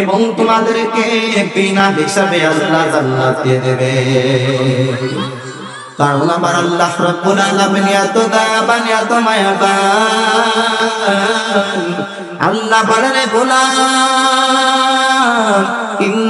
এবং তোমাদেরকে বিনা হিসাবে আল্লাহ জান্নাত দিয়ে দেবে। কারণ আমার আল্লাহ রব্বুল আলামিন এত দয়াবান, এত মায়াবান। আল্লাহ বলেন গোলাম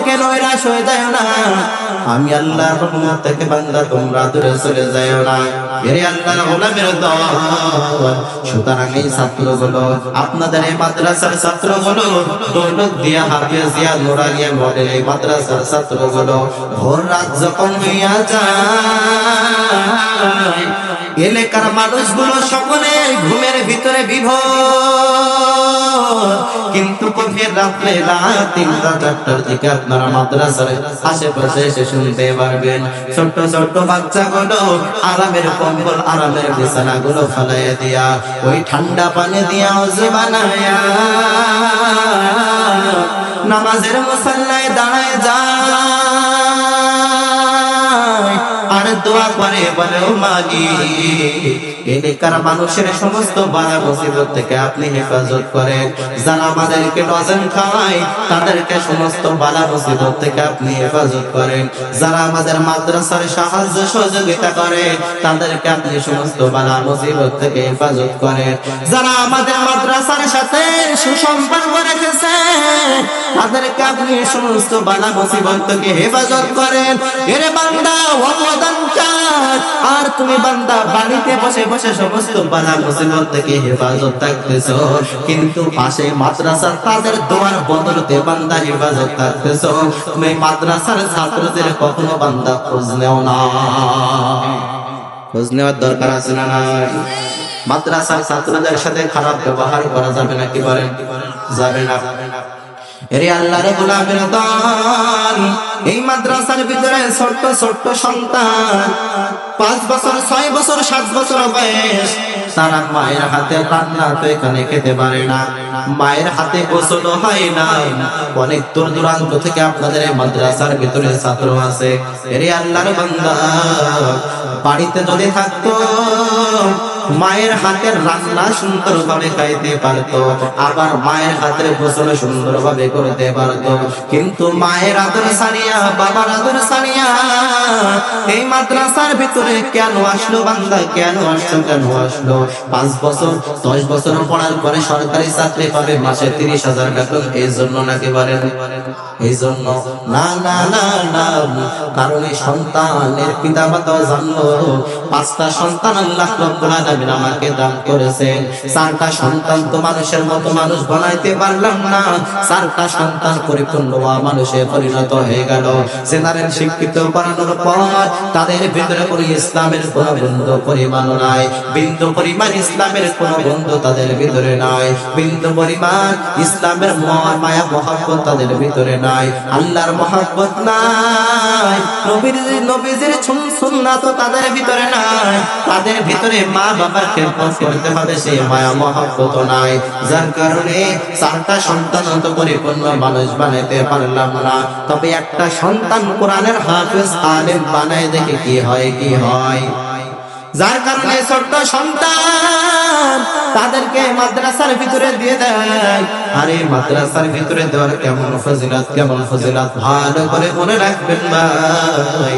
থেকে নৈরাশ হয়ে যায় না। আমি আল্লাহর রহমত থেকে বান্দা, তোমরা দূরে যায় না। এরে আল্লাহর গোলামের দল। সুতরাং এই আপনাদের এই মাদ্রাসার দৌলত দিয়া এই মাদ্রাসার ভোর রাত যখন হইয়া যায়, এলাকার মানুষগুলো সকলে ঘুমের ভিতরে বিভোর। কিন্তু গভীর রাত্রে রাত তিনটা চারটার দিকে আপনারা মাদ্রাসার আশেপাশে এসে শুনতে পারবেন। ছোট্ট ছোট্ট বাচ্চাগুলো আরামের কম্বল, আরামের বিছানা গুলো ফেলাইয়া দিয়া ওই ঠান্ডা পানি দিয়া অজু বানায়া নামাজের মুসাল্লায় দাঁড়ায় যায়। আর দোয়া করে বলে মাগি। মানুষের সমস্ত বাধা মুসিবত থেকে আপনি হেফাজত করেন। যারা আমাদেরকে ডজন খাওয়ায় তাদেরকে সমস্ত বাধা মুসিবত থেকে আপনি হেফাজত করেন। যারা আমাদের মাদ্রাসার সাহায্য সহযোগিতা করে, তাদেরকে আপনি সমস্ত বাধা মুসিবত থেকে হেফাজত করেন। যারা আমাদের মাদ্রাসার সাথে সুসম্পর্ক রেখেছে, তাদেরকে আপনি সমস্ত বাধা মুসিবত থেকে হেফাজত করেন। এরে বান্দা ওয়াদান আর তুমি বান্দা, বাড়িতে বসে বসে সমস্ত বাধা মুসিবত থেকে হেফাজত থাকতেছ। কিন্তু পাশে মাদ্রাসার তাদের দোয়ার বদলতে বান্দা হেফাজত থাকতেছ। তুমি মাদ্রাসার ছাত্রদের কখনো বান্দা খোঁজ নেও না। খোঁজ নেওয়ার দরকার আছে না মাদ্রাসার ছাত্রদের সাথে খারাপ ব্যবহার করা যাবে না কি বলেন যাবে না। এরে আল্লাহর গোলামের দল এই মাদ্রাসার ভিতরে ছোট্ট ছোট্ট সন্তান, পাঁচ বছর, ছয় বছর, সাত বছর বয়স, তারা মায়ের হাতে রান্না তো এখানে খেতে পারে না। মায়ের হাতে গোসল হয় না অনেক দূর দূরান্ত থেকে আপনাদের মাদ্রাসার ভিতরে ছাত্র আছে। এরে আল্লাহর বান্দা, বাড়িতে যদি থাকতো মায়ের হাতের রান্না সুন্দর ভাবে খাইতে পারতো, আবার মায়ের হাতের গোসল সুন্দর ভাবে করতে পারতো। কিন্তু মায়ের আদর সারিয়া বাবার আদর সারিয়া এই মাদ্রাসার ভিতরে কেন আসলো বান্দা? কেন আসলো কেন আসলো? পাঁচ বছর, দশ বছর পড়ার পরে সরকারি চাকরি পাবে, মাসে তিরিশ হাজার টাকা এই জন্য নাকি বলেন এই জন্য। না না না না, কারণ এই সন্তানের পিতা মাতা জানলো পাঁচটা সন্তান আল্লাহ রব্বুল আলামিন আমাকে দান করেছেন চারটা সন্তান তো মানুষের মতো মানুষ বানাইতে পারলাম না। চারটা সন্তান পরিপূর্ণ মানুষে পরিণত হয়ে গেল। জেনারেল শিক্ষিত বানানোর পর তাদের ভিতরে কোনো ইসলামের কোন বন্ধু পরিমাণ নাই। বিন্দু পরিমাণ ইসলামের কোন বন্ধু তাদের ভিতরে নাই। বিন্দু পরিমাণ ইসলামের মায়া, মহাব্বত তাদের ভিতরে নাই। আল্লাহর মহাব্বত নাই। নবীর, নবীজির সুন্নাত তাদের ভিতরে নাই। তাদের ভিতরে মা বাবার খেদমত করতে হবে সেই মায়া মহাব্বত নাই। যার কারণে চারটা সন্তান অন্ত পরিপূর্ণ মানুষ বানাইতে পারলাম না। তবে একটা সন্তান কোরআনের হাফেজ আলেম বানায় দেখে কি হয় কি হয়? যার কারণে ছোট্ট সন্তান তাদেরকে মাদ্রাসার ভিতরে দিয়ে দেয়। আরে মাদ্রাসার ভিতরে দেওয়ার কেমন ফজিলত কেমন ফজিলত? ভালো করে মনে রাখবেন ভাই।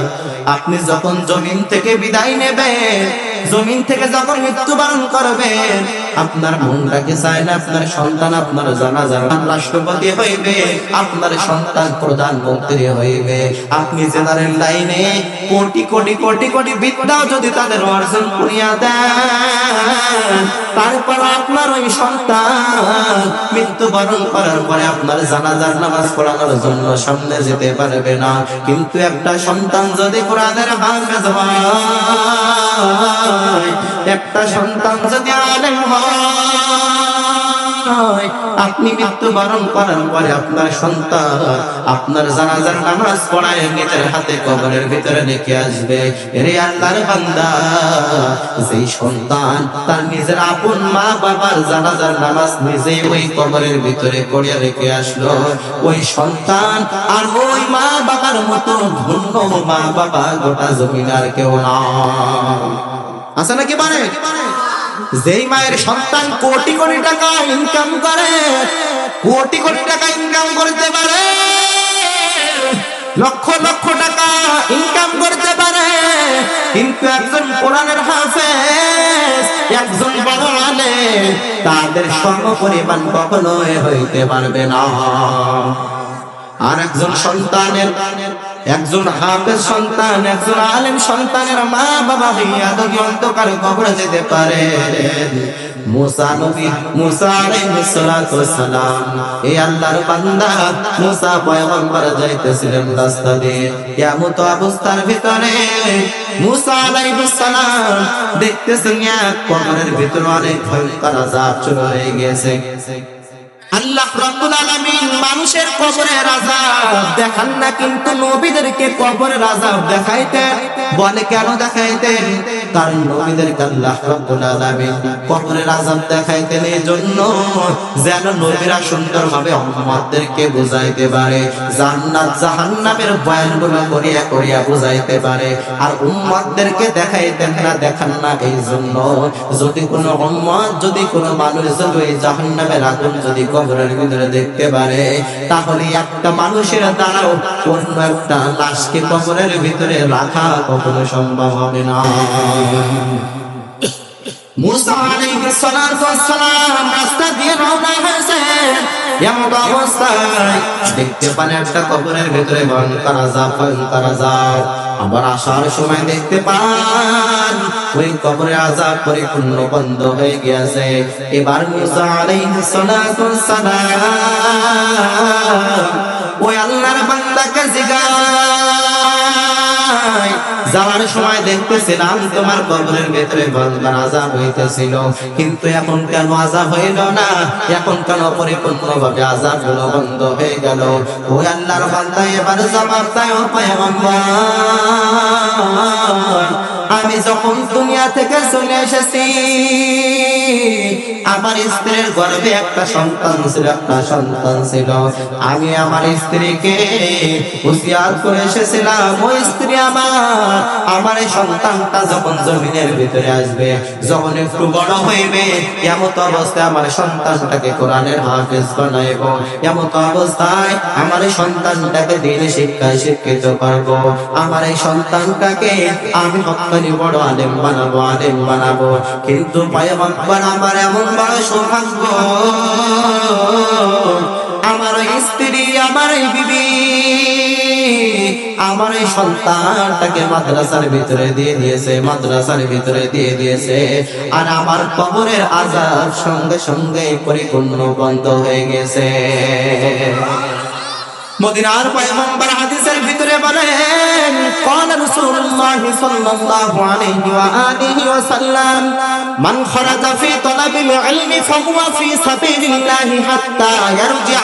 আপনি যখন জমিন থেকে বিদায় নেবেন জমিন থেকে যখন মৃত্যুবরণ করবেন, আপনার মনটাকে চায় না? আপনার সন্তান, আপনার জানাজার রাষ্ট্রপতি হইবে, আপনার সন্তান প্রধানমন্ত্রী হইবে। আপনি জেনারেল লাইনে কোটি কোটি কোটি কোটি বিদ্যা যদি তাদের অর্জন করিয়া দেন, তারপর আপনার ওই সন্তান মৃত্যুবরণ করার পরে আপনার জানাজার নামাজ পড়ানোর জন্য সামনে যেতে পারবে না। কিন্তু একটা সন্তান যদি কোরআনের হাফেজ হয় একটা সন্তান যদি আলেম হয় আপনি মৃত্যুবরণ করার পরে আপনার সন্তান আপনার জানাজার নামাজ পড়ায় নিজের হাতে কবরের ভিতরে রেখে আসবে। রে আল্লাহর বান্দা, যেই সন্তান তার নিজের আপন মা বাবার জানাজার নামাজ নিজেই ওই কবরের ভিতরে পড়ে রেখে আসলো। ওই সন্তান আর ওই মা বাবার মতো ধন্য মা বাবা গোটা জমিন আর কেউ না। আছে নাকি মানে যেই মায়ের সন্তান কোটি কোটি টাকা ইনকাম করে, কোটি কোটি টাকা ইনকাম করতে পারে, লক্ষ লক্ষ টাকা ইনকাম করতে পারে, কিন্তু একজন কোরআনের হাফেজ, একজন বড় তাদের সম পরিমাণ কখনোই হইতে পারবে না। আর একজন সন্তানের একজন হাফেজ সন্তান, একজন আলেম সন্তানের মা বাবা হইয়া যদি অন্ধকার কবরে যেতে পারে। মুসা নবী, মুসা আলাইহিস সালাতু সালাম এই আল্লাহর বান্দা মুসা পয়গম্বর যাইতেছিলেন রাস্তা দিয়ে। কিয়ামত অবস্থার ভিতরে মুসা আলাইহিস সালাম দেখতেছেন এক কবরের ভিতরে অনেক ভয়ঙ্কর আযাব শুরু গেছে আল্লাহ রাব্বুল আলামিন মানুষের কবরে রাজা। দেখান না কিন্তু নবীদেরকে কবরে রাজা দেখাইতে। বলে কেন দেখাইতেন যদি কোনো যদি কোনো মানুষ যদি জাহান্নামের আগুন যদি কবরের ভিতরে দেখতে পারে, তাহলে একটা মানুষের দ্বারাও অন্য একটা লাশকে কবরের ভিতরে রাখা কখনো সম্ভব হবে না। মুসা দেখতে পান একটা কবরের ভিতরে আবার আসার সময় দেখতে পান, ওই কবরে আযাব পরিপূর্ণ বন্ধ হয়ে গিয়েছে। এবার মুসা ওই আল্লাহর বান্দাকে যাওয়ার সময় দেখতেছিলাম তোমার কবরের ভেতরে আজাব হইতেছিল। কিন্তু এখন কেন আজাব হইল না? এখন কেন পরিপূর্ণ ভাবে আজাবগুলো বন্ধ হয়ে গেল? ওই আল্লাহর বান্দা, এবার জবাব ও পয়গম্বর। আমি যখন দুনিয়া থেকে চলে এসেছি আমার স্ত্রীর গর্ভে একটা সন্তান ছিল, একটা সন্তান ছিল। আমি আমার স্ত্রীকে হুঁশিয়ার করে এসেছিলাম, ওই স্ত্রী আমার আমার এই সন্তানটা যখন জমিনের ভিতরে আসবে, যখন একটু বড় হইবে, এমত অবস্থায় আমার সন্তানটাকে কোরআনের হাফেজ বানাইব। এমত অবস্থায় আমার এই সন্তানটাকে দিনে শিক্ষায় শিক্ষিত করব। আমার এই সন্তানটাকে আমি হকানি বড় আলেম বানাবো আলেম বানাবো। কিন্তু পায়গম্বর আমার এমন মানুষ ভাঙব আমার স্ত্রী, আমার বিবি, আমার এই সন্তানটাকে মাদ্রাসার ভিতরে দিয়ে দিয়েছে, মাদ্রাসার ভিতরে দিয়ে দিয়েছে। আর আমার কবরের আজাব সঙ্গে সঙ্গে পরিপূর্ণ বন্ধ হয়ে গেছে। মদিনার পয়গম্বর হাদিসের ভিতরে বলেন قال رسول الله صلى الله عليه واله وسلم من خرج في طلب العلم فهو في سبيل الله حتى يرجع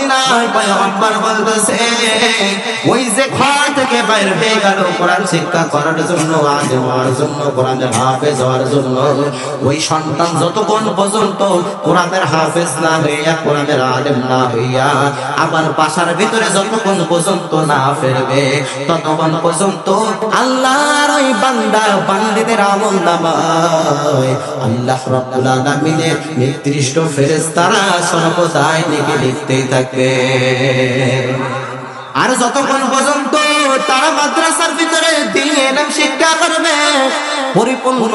মদিনার পয়গম্বর বলতেছে ওই যে ঘর থেকে বাইর হয়ে গেল, কোরআন শিক্ষা করার জন্য, আজ হওয়ার জন্য, কোরআনের হাফেজ হওয়ার জন্য। ওই সন্তান যতক্ষণ পর্যন্ত কোরআনের হাফেজ না হইয়া, কোরআনের আলেম না হইয়া, আবার বাসার ভিতরে যতক্ষণ পর্যন্ত না ফেরবে, ততক্ষণ পর্যন্ত আল্লাহর ওই বান্দা, বান্দিদের আমল নামায়। আল্লাহ রাব্বুল আলামিনের নির্দিষ্ট ফেরেশতারা সর্বদাই লিখে লিখতেই থাকবে। আর যতক্ষণ পর্যন্ত তারা মাদ্রাসার ভিতরে দিন এলাম শিক্ষা করবে পরিপূর্ণ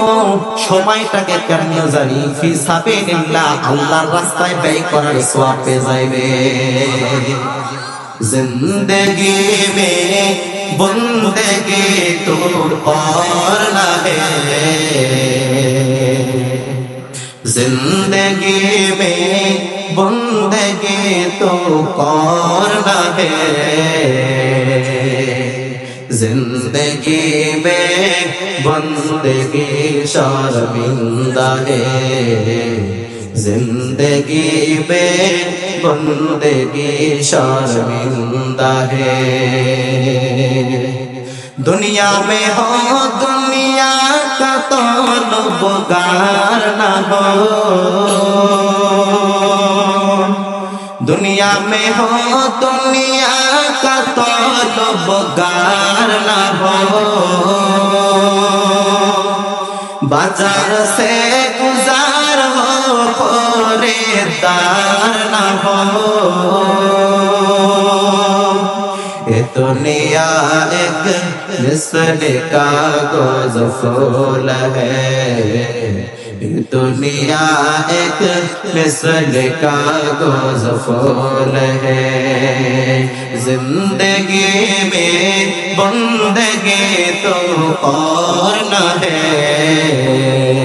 সময়টাকে কেমন জানি ফি সাবিলিল্লাহ আল্লাহর রাস্তায় ব্যয় করার সওয়াব পেয়ে যাইবে जिंदगी में बंदगी तो और न है जिंदगी में बंदगी तो और न है जिंदगी में बंदगी शर्मिंदा है जिंदगी में बंदगी शर्मिंदा है दुनिया में हो दुनिया কাতন উপকার না দুনিয়া মে হো, দুনিয়া কাতন উপকার না হো বাজার সে গুজার হো রে তার না یہ دنیا ایک مثل کا گوز فول ہے۔ دنیا ایک مثل کا گوز فول ہے۔ زندگی میں بندگی تو اور نہ ہے؟